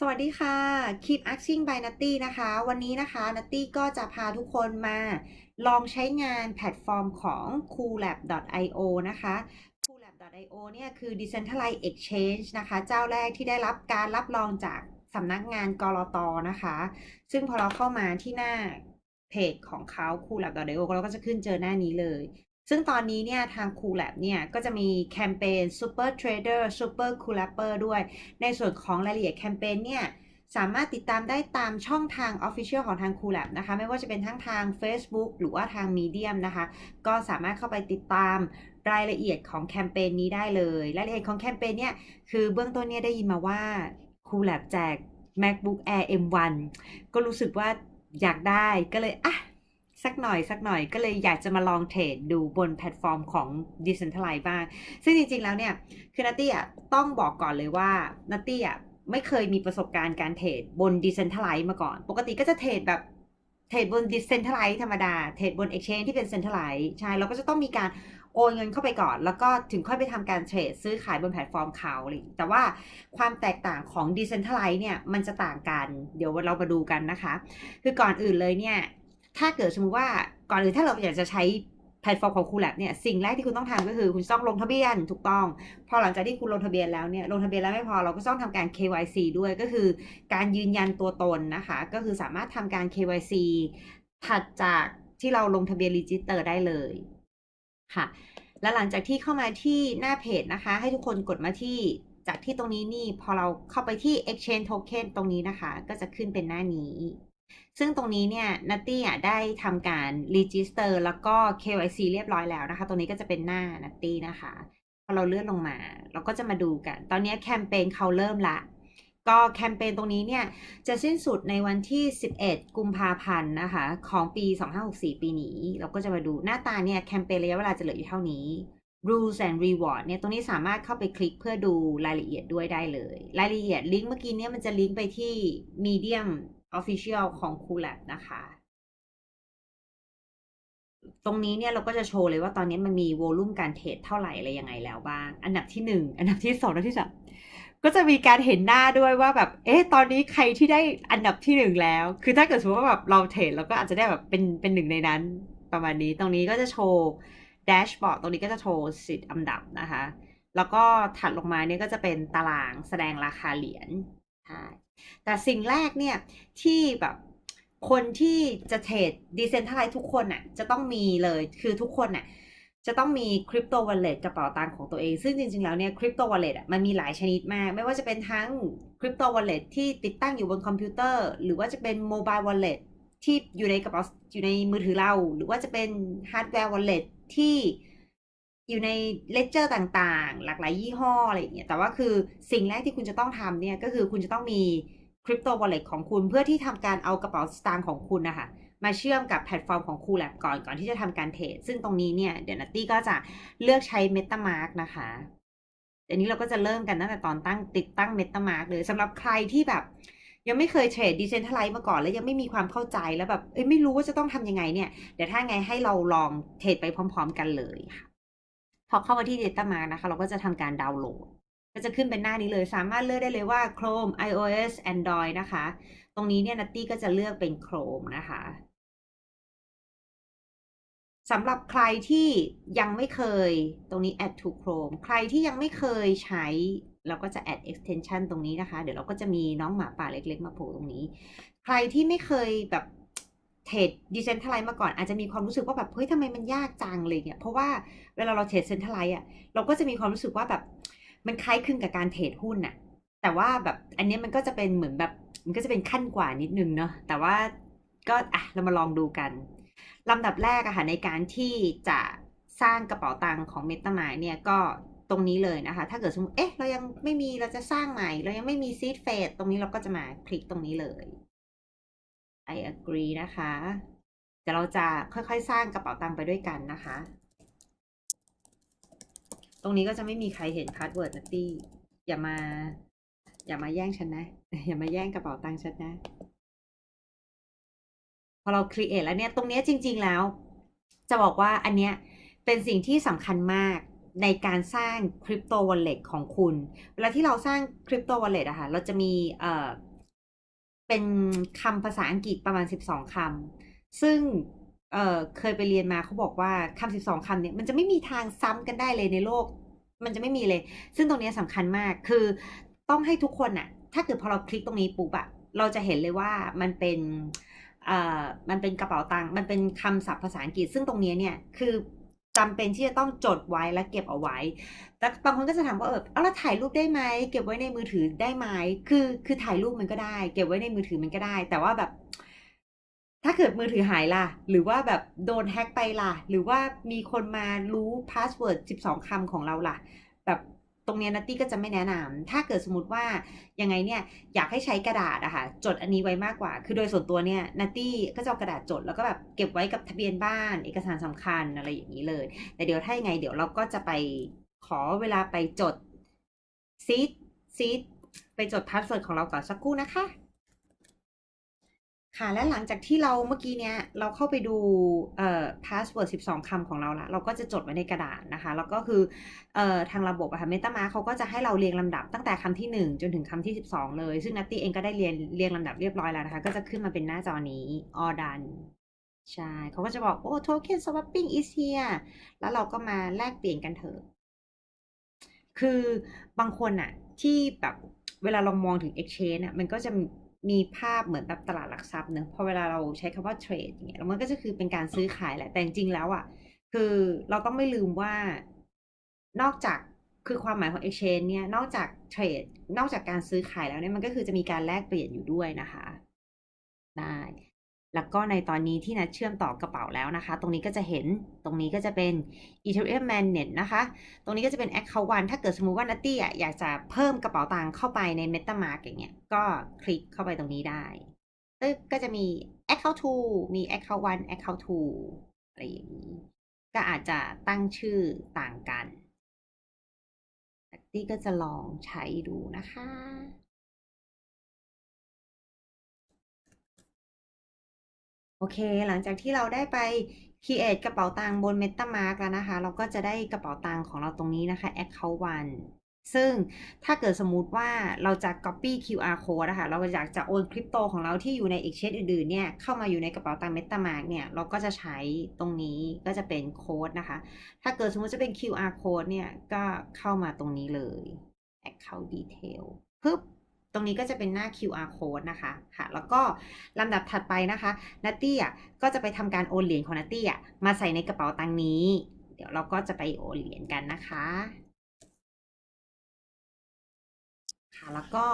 สวัสดีค่ะ Keep Asking by Nutty นะคะ วันนี้นะคะ Nutty ก็จะพาทุกคนมาลองใช้งานแพลตฟอร์มของ coolab.io นะคะ coolab.io เนี่ยคือ Decentralized Exchange นะคะ เจ้าแรกที่ได้รับการรับรองจากสำนักงานกรอตนะคะ ซึ่งพอเราเข้ามาที่หน้าเพจของเขา coolab.io เราก็จะขึ้นเจอหน้านี้เลย ซึ่งตอนนี้เนี่ยทาง coolab เนี่ยก็จะมีแคมเปญ super trader super coolapper ด้วย ในส่วนของรายละเอียดแคมเปญเนี่ยสามารถติดตามได้ตามช่องทาง Official ของทาง Coolab นะคะ ไม่ว่าจะเป็นทั้งทาง Facebook หรือว่าทาง Medium นะคะ ก็สามารถเข้าไปติดตามรายละเอียดของแคมเปญนี้ได้เลย รายละเอียดของแคมเปญเนี่ยคือเบื้องต้นเนี่ยได้ยินมาว่า Coolab แจก MacBook Air M1 ก็รู้สึกว่าอยากได้ก็เลยอะ สักหน่อยสักหน่อยก็เลยอยากจะมาลองเทรดดูบนแพลตฟอร์มของ Decentralize บ้าง ซึ่งจริงๆแล้วเนี่ยคือนัตตี้อะต้องบอกก่อนเลยว่านัตตี้อะไม่เคยมีประสบการณ์การเทรดบน Decentralize มาก่อน ปกติก็จะเทรดแบบเทรดบน Decentralize ธรรมดา เทรดบน Exchange ที่เป็น Centralize ใช่เราก็จะต้องมีการโอนเงินเข้าไปก่อน แล้วก็ถึงค่อยไปทำการเทรดซื้อขายบนแพลตฟอร์มเขาอะไรอย่างงี้แต่ว่าความแตกต่างของ Decentralize เนี่ยมันจะต่างกัน เดี๋ยวเรามาดูกันนะคะ คือก่อนอื่นเลยเนี่ย ถ้าเกิดสมมติว่าก่อนอื่นถ้าเราอยากจะใช้แพลตฟอร์มของ Coolab เนี่ยสิ่งแรกที่คุณต้องทำก็คือคุณต้องลงทะเบียนถูกต้อง พอหลังจากที่คุณลงทะเบียนแล้วเนี่ยลงทะเบียนแล้วไม่พอเราก็ต้องทำการ KYC ด้วยก็คือ การยืนยันตัวตนนะคะ ก็คือสามารถทำการ KYC ถัดจากที่เราลงทะเบียนรีจิสเตอร์ได้เลยค่ะแล้วหลังจากที่เข้ามาที่หน้าเพจนะคะ ให้ทุกคนกดมาที่จากที่ตรงนี้นี่พอเราเข้าไปที่ exchange token ตรงนี้นะคะ ก็จะขึ้นเป็นหน้านี้ ซึ่งตรงนี้เนี่ยนัตตี้อะได้ทำการ register แล้วก็ KYC เรียบร้อยแล้วนะคะ ตรงนี้ก็จะเป็นหน้านัตตี้นะคะ พอเราเลื่อนลงมา เราก็จะมาดูกัน ตอนนี้แคมเปญเขาเริ่มละ ก็แคมเปญตรงนี้เนี่ยจะสิ้นสุดในวันที่ 11 กุมภาพันธ์นะคะ ของปี 2564 ปีนี้ เราก็จะมาดูหน้าตาเนี่ยแคมเปญระยะเวลาจะเหลืออยู่เท่านี้ rules and reward เนี่ย ตรงนี้สามารถเข้าไปคลิกเพื่อดูรายละเอียดด้วยได้เลย รายละเอียดลิงก์เมื่อกี้เนี่ยมันจะลิงก์ไปที่ medium official ของ Coolab นะคะ ตรงนี้เนี่ยเราก็จะโชว์เลยว่าตอนนี้มันมีโวลุ่มการเทรดเท่าไหร่อะไรยังไงแล้วบ้าง อันดับที่หนึ่งอันดับที่สองอันดับที่สามก็จะมีการเห็นหน้าด้วยว่าแบบ เอ๊ะ ตอนนี้ใครที่ได้อันดับที่หนึ่งแล้ว คือถ้าเกิดสมมติว่าแบบเราเทรดเราก็อาจจะได้แบบเป็นเป็นหนึ่งในนั้นประมาณนี้ ตรงนี้ก็จะโชว์แดชบอร์ดตรงนี้ก็จะโชว์สิทธิ์อันดับนะคะ แล้วก็ถัดลงมาเนี่ยก็จะเป็นตารางแสดงราคาเหรียญใช่ แต่สิ่งแรกเนี่ยที่แบบคนที่จะเทรดดีเซนทัลไลทุกคนน่ะจะต้องมีเลยคือทุกคนน่ะจะต้องมีคริปโตวอลเล็ตกระเป๋าตังของตัวเอง ซึ่งจริง ๆ แล้วเนี่ยคริปโตวอลเล็ตอะมันมีหลายชนิดมาก ไม่ว่าจะเป็นทั้งคริปโตวอลเล็ตที่ติดตั้งอยู่บนคอมพิวเตอร์ หรือว่าจะเป็นโมบายวอลเล็ตที่อยู่ในกระเป๋าอยู่ในมือถือเรา หรือว่าจะเป็นฮาร์ดแวร์วอลเล็ตที่ อยู่ในเลเจอร์ต่างๆ หลากหลายยี่ห้ออะไรอย่างเงี้ย แต่ว่าคือสิ่งแรกที่คุณจะต้องทำเนี่ยก็คือคุณจะต้องมีคริปโตวอลเล็ตของคุณเพื่อที่ทำการเอากระเป๋าสตางค์ของคุณนะคะมาเชื่อมกับแพลตฟอร์มของ Coolab ก่อนก่อนที่จะทำการเทรดซึ่งตรงนี้เนี่ยเดี๋ยวนัตตี้ก็จะเลือกใช้ MetaMask นะคะเดี๋ยวนี้เราก็จะเริ่มกันตั้งแต่ตอนตั้งติดตั้ง MetaMask เลยสำหรับใครที่แบบ ยังไม่เคยเทรด Decentralize มาก่อน แล้วยังไม่มีความเข้าใจแล้วแบบเอ้ยไม่รู้ว่าจะต้องทำยังไงเนี่ยเดี๋ยวถ้าไงให้เราลองเทรดไปพร้อม ๆ กันเลยค่ะ อเข้ามาที่ DataMark นะคะ เราก็จะทำการดาวน์โหลด ก็จะขึ้นเป็นหน้านี้เลย สามารถเลือกได้เลยว่า Chrome iOS Android นะคะ ตรงนี้เนี่ยนัตตี้ก็จะเลือกเป็น Chrome นะคะสำหรับใครที่ยังไม่เคยตรงนี้ add to Chrome ใครที่ยังไม่เคยใช้ เราก็จะ add extension ตรงนี้นะคะ เดี๋ยวเราก็จะมีน้องหมาป่าเล็ก ๆ มาโผล่ตรงนี้ ใครที่ไม่เคยแบบ เทรดดิเซนทัลไลมาก่อนอาจจะมีความรู้สึกว่าแบบเฮ้ยทำไมมันยากจังเลยเนี่ยเพราะว่าเวลาเราเทรดเซนทัลไลอะเราก็จะมีความรู้สึกว่าแบบมันคล้ายคลึงกับการเทรดหุ้นน่ะแต่ว่าแบบอันนี้มันก็จะเป็นเหมือนแบบมันก็จะเป็นขั้นกว่านิดนึงเนาะแต่ว่าก็อะเรามาลองดูกันลำดับแรกอะค่ะในการที่จะสร้างกระเป๋าตังค์ของ MetaMask เนี่ยก็ตรงนี้เลยนะคะ ถ้าเกิดสมมติเอ๊ะเรายังไม่มีเราจะสร้างใหม่ เรายังไม่มี seed phrase ตรงนี้เราก็จะมาคลิกตรงนี้เลย I agree นะคะเดี๋ยวเราจะค่อยๆ สร้างกระเป๋าตังค์ไปด้วยกันนะคะ ตรงนี้ก็จะไม่มีใครเห็นพาสเวิร์ดนะตี้อย่ามา อย่ามาแย่งฉันนะ อย่ามาแย่งกระเป๋าตังค์ฉันนะ พอเรา create แล้วเนี่ย ตรงนี้จริง ๆแล้ว จะบอกว่าอันเนี้ยเป็นสิ่งที่สำคัญมากในการสร้างคริปโตวอลเล็ตของคุณ เวลาที่เราสร้างคริปโตวอลเล็ตอะค่ะ เราจะมีเอ่อ เป็นคำภาษาอังกฤษประมาณ12คำซึ่งเเคยไปเรียนมาเขาบอกว่าคำ12คำเนี่ยมันจะไม่มีทางซ้ำกันได้เลยในโลก มันจะไม่มีเลย ซึ่งตรงนี้ยสำคัญมากคือต้องให้ทุกคนอะถ้าเกิดพอเราคลิกตรงนี้ปุ๊บอะเราจะเห็นเลยว่ามันเป็นเอ่อมันเป็นกระเป๋าตังค์มันเป็นคำศัพท์ภาษาอังกฤษ ซึ่งตรงนี้เนี่ยคือ จำเป็นที่จะต้องจดไว้และเก็บเอาไว้ แต่บางคนก็จะถามว่าเออเอาแล้วถ่ายรูปได้ไหม เก็บไว้ในมือถือได้ไหม คือ คือถ่ายรูปมันก็ได้ เก็บไว้ในมือถือมันก็ได้ แต่ว่าแบบ ถ้าเกิดมือถือหายล่ะ หรือว่าแบบโดนแฮ็กไปล่ะ หรือว่ามีคนมารู้พาสเวิร์ด12คำของเราล่ะ แบบ ตรงนี้นัตตี้ก็จะไม่แนะนำถ้าเกิดสมมติว่ายังไงเนี่ยอยากให้ใช้กระดาษอะค่ะจดอันนี้ไว้มากกว่า คือโดยส่วนตัวเนี่ยนัตตี้ก็จะเอากระดาษจดแล้วก็แบบเก็บไว้กับทะเบียนบ้าน เอกสารสำคัญอะไรอย่างนี้เลย แต่เดี๋ยวถ้ายังไงเดี๋ยวเราก็จะไปขอเวลาไปจดซีดซีดไปจดพาสเวิร์ดของเราก่อนสักครู่นะคะ ค่ะ และหลังจากที่เราเมื่อกี้เนี้ยเราเข้าไปดูเอ่อพาสเวิร์ด12 คำของเราละเราก็จะจดไว้ในกระดาษนะคะ แล้วก็คือเอ่อทางระบบอะค่ะ MetaMask เขาก็จะให้เราเรียงลำดับตั้งแต่คำที่ 1 จนถึงคำที่ 12 เลย ซึ่งนัตตี้เองก็ได้เรียนเรียงลำดับเรียบร้อยแล้วนะคะ ก็จะขึ้นมาเป็นหน้าจอนี้ all done ใช่ เขาก็จะบอกโอ้ token swapping is here แล้วเราก็มาแลกเปลี่ยนกันเถอะ คือบางคนอะที่แบบเวลาเรามองถึง exchange อะมันก็จะ มีภาพเหมือนแบบตลาดหลักทรัพย์เนอะพอเวลาเราใช้คำว่าเทรดอย่างเงี้ยมันก็จะคือเป็นการซื้อขายแหละแต่จริงแล้วอะคือเราต้องไม่ลืมว่านอกจากคือความหมายของ exchange เนี่ยนอกจากเทรดนอกจากการซื้อขายแล้วเนี่ยมันก็คือจะมีการแลกเปลี่ยนอยู่ด้วยนะคะ ได้ แล้วก็ในตอนนี้ที่นัดเชื่อมต่อกระเป๋าแล้วนะคะ ตรงนี้ก็จะเห็นตรงนี้ก็จะเป็น Ethereum Magnet นะคะ ตรงนี้ก็จะเป็น Account One ถ้าเกิดสมมุติว่านัตตี้อยากจะเพิ่มกระเป๋าตังค์เข้าไปใน MetaMask อย่างเงี้ยก็คลิกเข้าไปตรงนี้ได้ตึ๊บก็จะมี Account 2มี Account 1 Account 2อะไรอย่างนี้ ก็อาจจะตั้งชื่อต่างกันนัตตี้ก็จะลองใช้ดูนะคะ อเค หลังจากที่เราได้ไป create กระเป๋าตังค์บน MetaMask แล้วนะคะ เราก็จะได้กระเป๋าตังค์ของเราตรงนี้นะคะ Account One ซึ่งถ้าเกิดสมมุติว่าเราจะ copy QR code นะคะ เราอยากจะโอนคริปโตของเราที่อยู่ใน exchange อื่นๆ เนี่ย เข้ามาอยู่ในกระเป๋าตังค์ MetaMask เนี่ย เราก็จะใช้ตรงนี้ก็จะเป็นโค้ดนะคะ ถ้าเกิดสมมุติจะเป็น QR code เนี่ย ก็เข้ามาตรงนี้เลย Account Detail ปึ๊บ ตรงนี้ก็จะเป็นหน้า QR code นะคะค่ะแล้วก็ลำดับถัดไปนะคะนัตตี้อะก็จะไปทำการโอนเหรียญของนัตตี้อะมาใส่ในกระเป๋าตังนี้ เดี๋ยวเราก็จะไปโอนเหรียญกันนะคะค่ะแล้วก็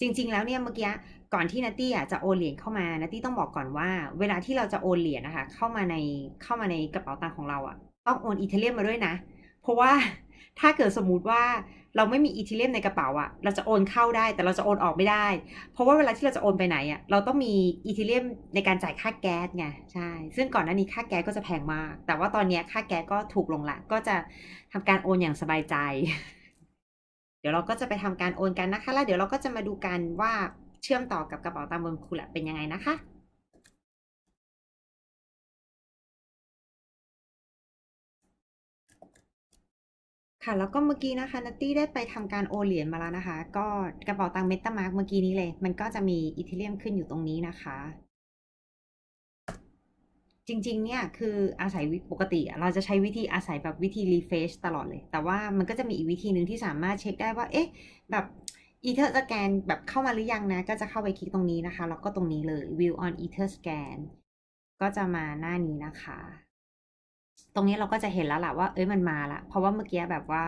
จริง ๆ แล้วเนี่ยเมื่อกี้ก่อนที่นัตตี้อะจะโอนเหรียญเข้ามานัตตี้ต้องบอกก่อนว่า เวลาที่เราจะโอนเหรียญนะคะ เข้ามาในเข้ามาในกระเป๋าตังของเราอะต้องโอนอีเทเรียมมาด้วยนะ เพราะว่าถ้าเกิดสมมุติว่า เราไม่มีอีเทเรียมในกระเป๋าอะเราจะโอนเข้าได้แต่เราจะโอนออกไม่ได้ เพราะว่าเวลาที่เราจะโอนไปไหนอะเราต้องมีอีเทเรียมในการจ่ายค่าแก๊สไงใช่ซึ่งก่อนหน้านี้ค่าแก๊สก็จะแพงมาก แต่ว่าตอนนี้ค่าแก๊สก็ถูกลงละก็จะทำการโอนอย่างสบายใจ เดี๋ยวเราก็จะไปทำการโอนกันนะคะแล้วเดี๋ยวเราก็จะมาดูกันว่าเชื่อมต่อกับกระเป๋าตังค์บนคูลบเป็นยังไงนะคะ ค่ะ แล้วก็เมื่อกี้นะคะนัตตี้ได้ไปทำการโอเหรียญมาแล้วนะคะ ก็กระเป๋าตังค์ MetaMask เมื่อกี้นี้เลย มันก็จะมีอีเทเรียมขึ้นอยู่ตรงนี้นะคะ จริงๆ เนี่ยคืออาศัยปกติเราจะใช้วิธีอาศัยแบบวิธี refresh ตลอดเลย แต่ว่ามันก็จะมีอีกวิธีหนึ่งที่สามารถเช็คได้ว่า เอ๊ะ แบบ Ether Scan แบบเข้ามาหรือยังนะ ก็จะเข้าไปคลิกตรงนี้นะคะ แล้วก็ตรงนี้เลย View on Ether Scan ก็จะมาหน้านี้นะคะ ตรงนี้เราก็จะเห็นแล้วแหละว่าเอ้ยมันมาละเพราะว่าเมื่อกี้แบบว่า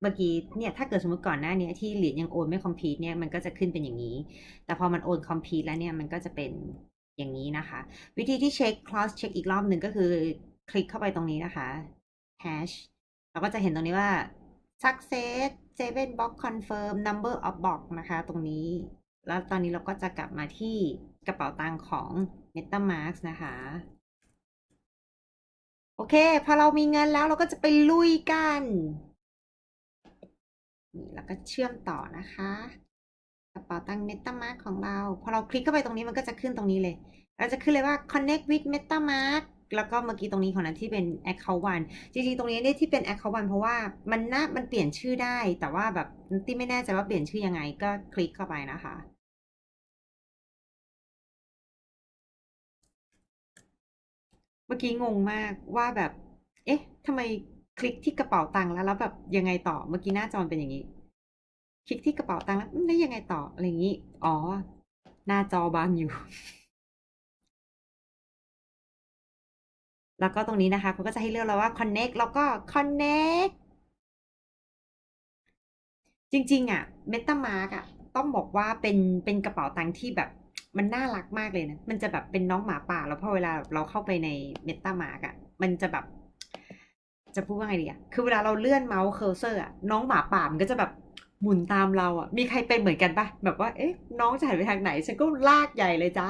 เมื่อกี้เนี่ยถ้าเกิดสมมติก่อนหน้านี้ที่เหรียญยังโอนไม่ complete เนี่ยมันก็จะขึ้นเป็นอย่างนี้ แต่พอมันโอน complete แล้วเนี่ยมันก็จะเป็นอย่างนี้นะคะ วิธีที่เช็ค cross check อีกรอบหนึ่งก็คือคลิกเข้าไปตรงนี้นะคะ hash เราก็จะเห็นตรงนี้ว่า success seven box confirm number of box นะคะ ตรงนี้ แล้วตอนนี้เราก็จะกลับมาที่กระเป๋าตังของ MetaMask นะคะ โอเค พอเรามีเงินแล้วเราก็จะไปลุยกันนี่แล้วก็เชื่อมต่อนะคะกระเป๋าตังค์ MetaMask ของเรา พอเราคลิกเข้าไปตรงนี้มันก็จะขึ้นตรงนี้เลย เราจะขึ้นเลยว่า connect with MetaMask แล้วก็เมื่อกี้ตรงนี้ของนั้นที่เป็น account one จริงๆ ตรงนี้เนี่ยที่เป็น account one เพราะว่ามันน่ามันเปลี่ยนชื่อได้ แต่ว่าแบบที่ไม่แน่ใจว่าเปลี่ยนชื่อยังไงก็คลิกเข้าไปนะคะ มื่อกี้งงมากว่าแบบ เอ๊ะทำไมคลิกที่กระเป๋าตังค์แล้วแล้วแบบยังไงต่อ เมื่อกี้หน้าจอเป็นอย่างนี้ คลิกที่กระเป๋าตังค์แล้วได้ยังไงต่ออะไรอย่างนี้ อ๋อ หน้าจอบางอยู่ แล้วก็ตรงนี้นะคะเขาก็จะให้เลือกเราว่า connect แล้วก็ connect จริง ๆ อะ MetaMask อะ ต้องบอกว่าเป็นเป็นกระเป๋าตังค์ที่แบบ มันน่ารักมากเลยนะ มันจะแบบเป็นน้องหมาป่า แล้วพอเวลาเราเข้าไปในเมตาหมากอะมันจะแบบ จะพูดว่าไงดีอะคือเวลาเราเลื่อนเมาส์เคอร์เซอร์อะน้องหมาป่ามันก็จะแบบหมุนตามเราอะมีใครเป็นเหมือนกันปะแบบว่า เอ๊ะ น้องจะหันไปทางไหน ฉันก็ลากใหญ่เลยจ้า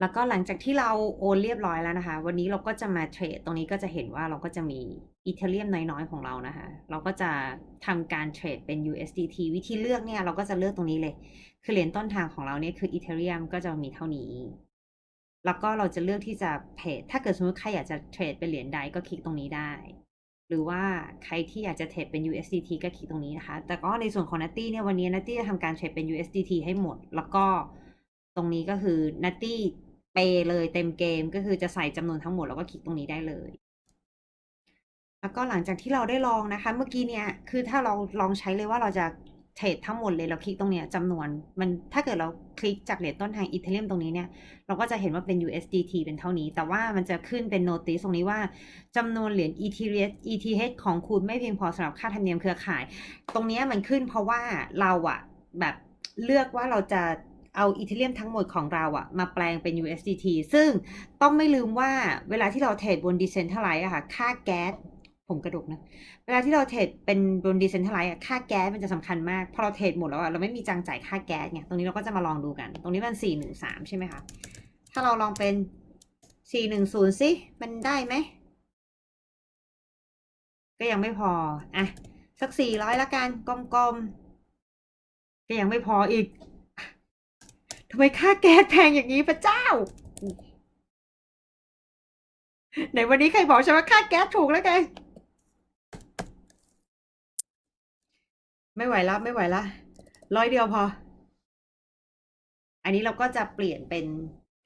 แล้วก็หลังจากที่เราโอนเรียบร้อยแล้วนะคะ วันนี้เราก็จะมาเทรด ตรงนี้ก็จะเห็นว่าเราก็จะมีอีเทเรียมน้อยๆของเรานะคะ เราก็จะทำการเทรดเป็น USDT วิธีเลือกเนี่ยเราก็จะเลือกตรงนี้เลย คือเหรียญต้นทางของเราเนี่ยคืออีเทเรียมก็จะมีเท่านี้ แล้วก็เราจะเลือกที่จะเทรดถ้าเกิดสมมติใครอยากจะเทรดเป็นเหรียญใดก็คลิกตรงนี้ได้ หรือว่าใครที่อยากจะเทรดเป็น USDT ก็คลิกตรงนี้นะคะ แต่ก็ในส่วนของ Natty เนี่ยวันนี้ Natty จะทำการเทรดเป็น USDT ให้หมด แล้วก็ตรงนี้ก็คือ Natty เปเลยเต็มเกมก็คือจะใส่จำนวนทั้งหมดแล้วก็คลิกตรงนี้ได้เลย แล้วก็หลังจากที่เราได้ลองนะคะ เมื่อกี้เนี่ยคือถ้าเราลองใช้เลยว่าเราจะเทรดทั้งหมดเลยเราคลิกตรงเนี้ยจำนวน มันถ้าเกิดเราคลิกจากเหรียญต้นทางอีเทเรียมตรงนี้เนี่ยเราก็จะเห็นว่าเป็น USDT เป็นเท่านี้ แต่ว่ามันจะขึ้นเป็น notice ตรงนี้ว่าจำนวนเหรียญ ETH ETH ของคุณไม่เพียงพอสำหรับค่าธรรมเนียมเครือข่าย ตรงนี้มันขึ้นเพราะว่าเราอะแบบเลือกว่าเราจะ เอาอีเทเรียมทั้งหมดของเราอะมาแปลงเป็น USDT ซึ่งต้องไม่ลืมว่าเวลาที่เราเทรดบน Decentralize อะค่ะ ค่าแก๊สผมกระดกนะ เวลาที่เราเทรดเป็นบน Decentralize อะค่าแก๊สมันจะสำคัญมาก พอเราเทรดหมดแล้วอะเราไม่มีจังจ่ายค่าแก๊สไงตรงนี้เราก็จะมาลองดูกัน ตรงนี้มัน 413 ใช่ไหมคะ ถ้าเราลองเป็น 410สิมันได้ไหม ก็ยังไม่พอ อะ สัก 400ละกันกลมๆก็ยังไม่พออีก ทำไมค่าแก๊สแพงอย่างนี้พระเจ้าไหนวันนี้ใครบอกฉันว่าค่าแก๊สถูกแล้วไงไม่ไหวแล้วไม่ไหวละร้อยเดียวพอ อันนี้เราก็จะเปลี่ยนเป็น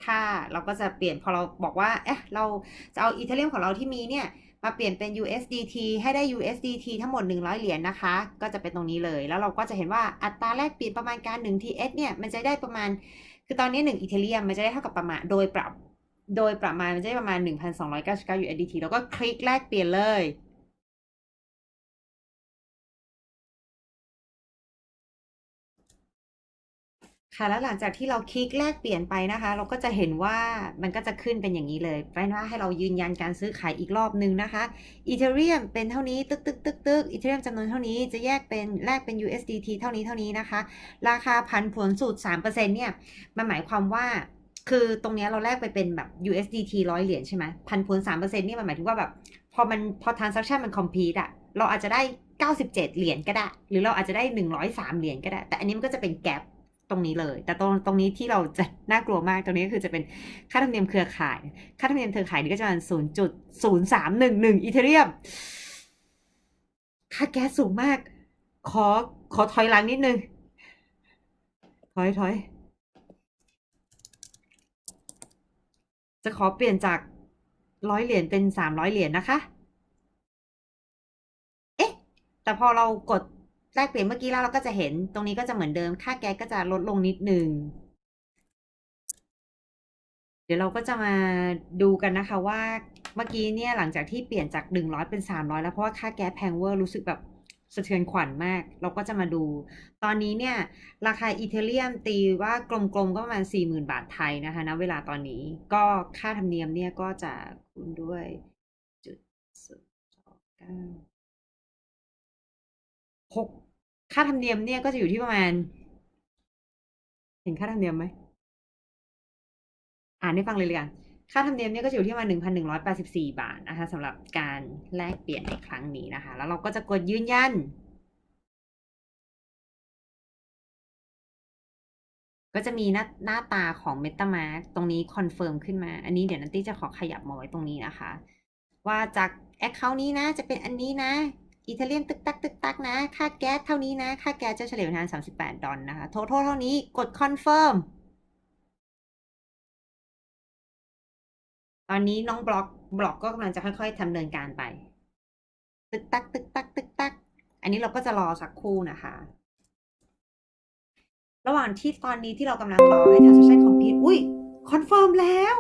ค่า เราก็จะเปลี่ยนพอเราบอกว่า เอ๊ะ เราจะเอาอีเทเรียมของเราที่มีเนี่ย มาเปลี่ยนเป็น USDT ให้ได้ USDT ทั้งหมด 100 เหรียญนะคะ ก็จะเป็นตรงนี้เลย แล้วเราก็จะเห็นว่าอัตราแลกเปลี่ยนประมาณการ 1 TS เนี่ยมันจะได้ประมาณ คือตอนนี้ 1 อีเทเรียมมันจะได้เท่ากับประมาณโดยปรับ โดยประมาณมันจะได้ประมาณ 1,299 USDT แล้วก็คลิกแลกเปลี่ยนเลย ค่ะ แล้วหลังจากที่เราคลิกแลกเปลี่ยนไปนะคะ เราก็จะเห็นว่ามันก็จะขึ้นเป็นอย่างนี้เลยแปลว่าให้เรายืนยันการซื้อขายอีกรอบนึงนะคะอีเทเรียมเป็นเท่านี้ตึกตึกตึกตึกอีเทเรียมจำนวนเท่านี้จะแยกเป็นแลกเป็น USDT เท่านี้เท่านี้นะคะ ราคาพันผลสูตร3%เนี่ยมันหมายความว่าคือตรงนี้เราแลกไปเป็นแบบ USDT ร้อยเหรียญใช่ไหมพันผล3%เปอร์เซ็นต์นี่มันหมายถึงว่าแบบ พอมันพอ transaction มัน complete อะเราอาจจะได้ 97 เหรียญก็ได้ หรือเราอาจจะได้ 103 เหรียญก็ได้ แต่อันนี้มันก็จะเป็นแก p ตรงนี้เลย แต่ตรงตรงนี้ที่เราจะน่ากลัวมากตรงนี้ก็คือจะเป็นค่าธรรมเนียมเครือข่าย ค่าธรรมเนียมเครือข่ายนี่ก็จะเป็นศูนย์จุดศูนย์สามหนึ่งหนึ่งอีเทเรียม ค่าแก๊สสูงมาก ขอขอถอยหลังนิดนึง ถอยถอย จะขอเปลี่ยนจากร้อยเหรียญเป็นสามร้อยเหรียญนะคะ เอ๊ะ แต่พอเรากด แลกเปลี่ยนเมื่อกี้แล้วเราก็จะเห็นตรงนี้ก็จะเหมือนเดิม ค่าแก๊สก็จะลดลงนิดนึง เดี๋ยวเราก็จะมาดูกันนะคะว่าเมื่อกี้เนี่ยหลังจากที่เปลี่ยนจากหนึ่งร้อยเป็นสามร้อยแล้วเพราะว่าค่าแก๊สแพงเวอร์รู้สึกแบบสะเทือนขวัญมาก เราก็จะมาดู ตอนนี้เนี่ย ราคาอีเทเรียมตีว่ากลมๆก็ประมาณสี่หมื่นบาทไทยนะคะณเวลาตอนนี้ก็ค่าธรรมเนียมเนี่ยก็จะคูณด้วยจุดศูนย์สองเก้า หกค่าธรรมเนียมเนี่ยก็จะอยู่ที่ประมาณ เห็นค่าธรรมเนียมไหมอ่านให้ฟังเลยเลยกัน ค่าธรรมเนียมเนี่ยก็จะอยู่ที่ประมาณหนึ่งพันหนึ่งร้อยแปดสิบสี่บาทนะคะสำหรับการแลกเปลี่ยนในครั้งนี้นะคะ แล้วเราก็จะกดยืนยัน ก็จะมีหน้าหน้าตาของ MetaMask ตรงนี้คอนเฟิร์มขึ้นมา อันนี้เดี๋ยวนันตี้จะขอขยับมาไว้ตรงนี้นะคะ ว่าจาก Account นี้นะ จะเป็นอันนี้นะ อีเทเรียมตึกตักตึกตักนะ ค่าแก๊สเท่านี้นะ ค่าแก๊สจะเฉลี่ยประมาณ38 ดอลนะคะ โท a l เท่านี้กดคอนเฟิร์มตอนนี้น้องบล็อกบล็อกก็กำลังจะค่อยๆทำเนินการไป ตึกตักตึกตักตึกตัก อันนี้เราก็จะรอสักครู่นะคะ ระหว่างที่ตอนนี้ที่เรากำลังรอให้ transaction complete อุ้ยคอนเฟิร์มแล้ว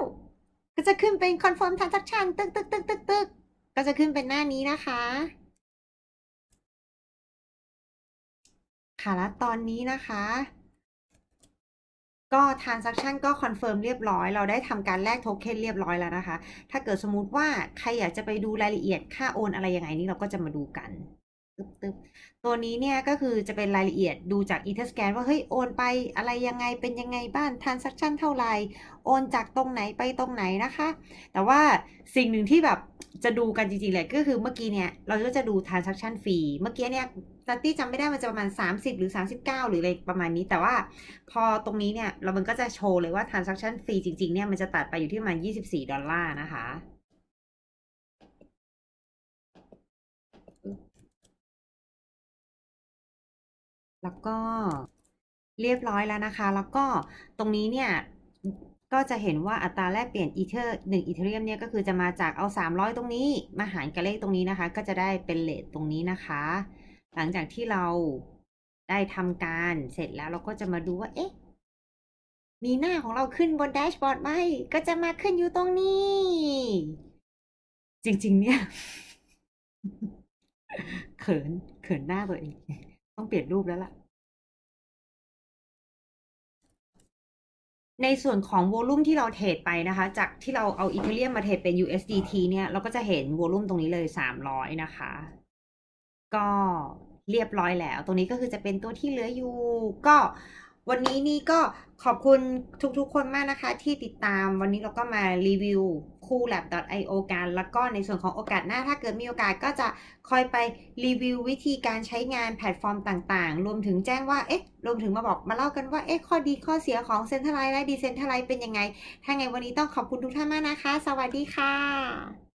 ก็จะขึ้นเป็น confirm transaction ตึกตึกตึกตึกตึกก็จะขึ้นเป็นหน้านี้นะคะ ค่ะ แล้วตอนนี้นะคะ ก็ transaction ก็คอนเฟิร์มเรียบร้อย เราได้ทำการแลกโทเค็นเรียบร้อยแล้วนะคะ ถ้าเกิดสมมุติว่าใครอยากจะไปดูรายละเอียดค่าโอนอะไรยังไงนี่เราก็จะมาดูกัน ตึบตึบตัวนี้เนี่ยก็คือจะเป็นรายละเอียดดูจาก Etherscan ว่าเฮ้ยโอนไปอะไรยังไงเป็นยังไงบ้าง transaction เท่าไหร่โอนจากตรงไหนไปตรงไหนนะคะ แต่ว่าสิ่งหนึ่งที่แบบจะดูกันจริงๆเลยก็คือเมื่อกี้เนี่ยเราก็จะดู transaction fee เมื่อกี้เนี่ยตัตตี้จำไม่ได้มันจะประมาณ 30 หรือ 39 หรืออะไรประมาณนี้ แต่ว่าพอตรงนี้เนี่ยเรามันก็จะโชว์เลยว่า transaction fee จริงๆเนี่ยมันจะตัดไปอยู่ที่ประมาณ 24 ดอลลาร์นะคะ แล้วก็เรียบร้อยแล้วนะคะ แล้วก็ตรงนี้เนี่ยก็จะเห็นว่าอัตราแลกเปลี่ยนอีเทอร์หนึ่งอีเทเรียมเนี่ยก็คือจะมาจากเอา 300 ตรงนี้ มาหารกับเลขตรงนี้นะคะ ก็จะได้เป็นเลทตรงนี้นะคะ หลังจากที่เราได้ทำการเสร็จแล้วเราก็จะมาดูว่า เอ๊ะ มีหน้าของเราขึ้นบนแดชบอร์ดไหม ก็จะมาขึ้นอยู่ตรงนี้ จริงๆ เนี่ย เขินเขินหน้าตัวเอง ต้องเปลี่ยนรูปแล้วล่ะ ในส่วนของโวลุ่มที่เราเทรดไปนะคะ จากที่เราเอาอีเทเรียมมาเทรดเป็น USDT เนี่ย เราก็จะเห็นโวลุ่มตรงนี้เลย 300 นะคะ ก็เรียบร้อยแล้ว ตรงนี้ก็คือจะเป็นตัวที่เหลืออยู่ ก็ วันนี้นี่ก็ขอบคุณทุกๆคนมากนะคะ ที่ติดตามวันนี้เราก็มารีวิว coolab.io กันแล้วก็ในส่วนของโอกาสหน้าถ้าเกิดมีโอกาสก็จะคอยไปรีวิววิธีการใช้งานแพลตฟอร์มต่างๆ รวมถึงแจ้งว่าเอ๊ะรวมถึงมาบอกมาเล่ากันว่าเอ๊ะข้อดีข้อเสียของเซ็นทรัลไลน์และดีเซ็นทรัลไลน์เป็นยังไง ถ้าไงวันนี้ต้องขอบคุณทุกท่านมากนะคะ สวัสดีค่ะ